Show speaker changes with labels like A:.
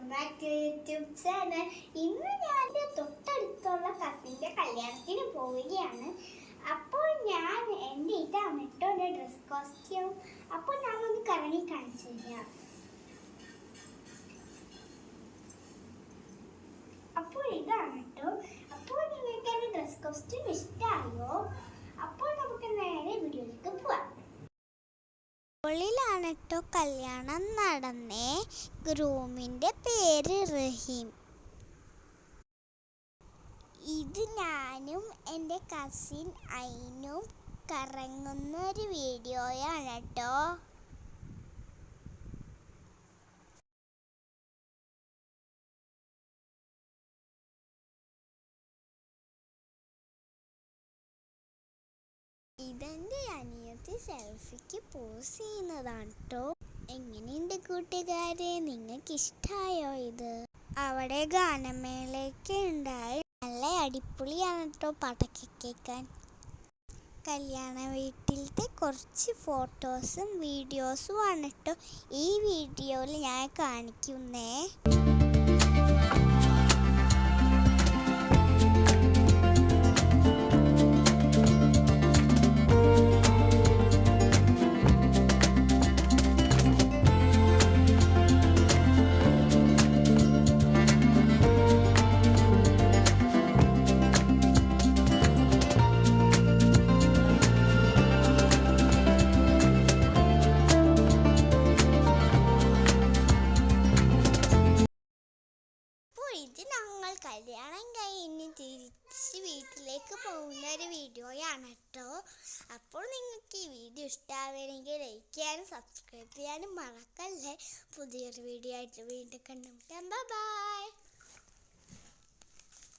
A: Welcome back to YouTube channel ഇന്ന് ഞാൻ തൊട്ടടുത്തുള്ള കസിന്റെ കല്യാണത്തിന് പോവുകയാണ്. അപ്പോൾ ഞാൻ എന്റെ ഇതാണ് കേട്ടോ എന്റെ ഡ്രസ് കോസ്റ്റ്യൂം അപ്പോൾ ഞാൻ ഒന്ന് കറങ്ങി കാണിച്ചു തരാം അപ്പോൾ ഇതാണ് കേട്ടോ അപ്പോൾ നിങ്ങൾക്ക് എന്റെ ഡ്രസ് കോസ്റ്റ്യൂം ഇഷ്ടമായോ അപ്പോൾ നമുക്ക് നേരെ വീഡിയോയിലേക്ക് പോവാം
B: കേട്ടോ കല്യാണം നടന്നേ. ഗ്രൂമിന്റെ പേര് റഹീം. ഇത് ഞാനും എന്റെ കസിൻ അയിനും കറങ്ങുന്ന ഒരു വീഡിയോയാണ് കേട്ടോ ഇതെന്റെ അനിയത്തി സെൽഫിക്ക് പോസ് ചെയ്യുന്നതാണ് എങ്ങനെയുണ്ട് കൂട്ടുകാരെ? നിങ്ങൾക്ക് ഇഷ്ടായോ ഇത്? അവിടെ ഗാനമേളയൊക്കെ ഉണ്ടായി. നല്ല അടിപൊളിയാണ് കേട്ടോ പടക്കി കേൾക്കാൻ. കല്യാണ വീട്ടിലത്തെ കുറച്ച് ഫോട്ടോസും വീഡിയോസും ആണ് കേട്ടോ ഈ വീഡിയോയിൽ ഞാൻ കാണിക്കുന്നേ. കല്യാണം കഴിഞ്ഞ് തിരിച്ച് വീട്ടിലേക്ക് പോകുന്ന ഒരു വീഡിയോയാണ് കേട്ടോ. അപ്പോൾ നിങ്ങൾക്ക് ഈ വീഡിയോ ഇഷ്ടമാവുകയാണെങ്കിൽ ലൈക്ക് ചെയ്യാനും സബ്സ്ക്രൈബ് ചെയ്യാനും മറക്കല്ലേ. പുതിയൊരു വീഡിയോ ആയിട്ട് വീണ്ടും കണ്ടുമുട്ടാം. ബൈ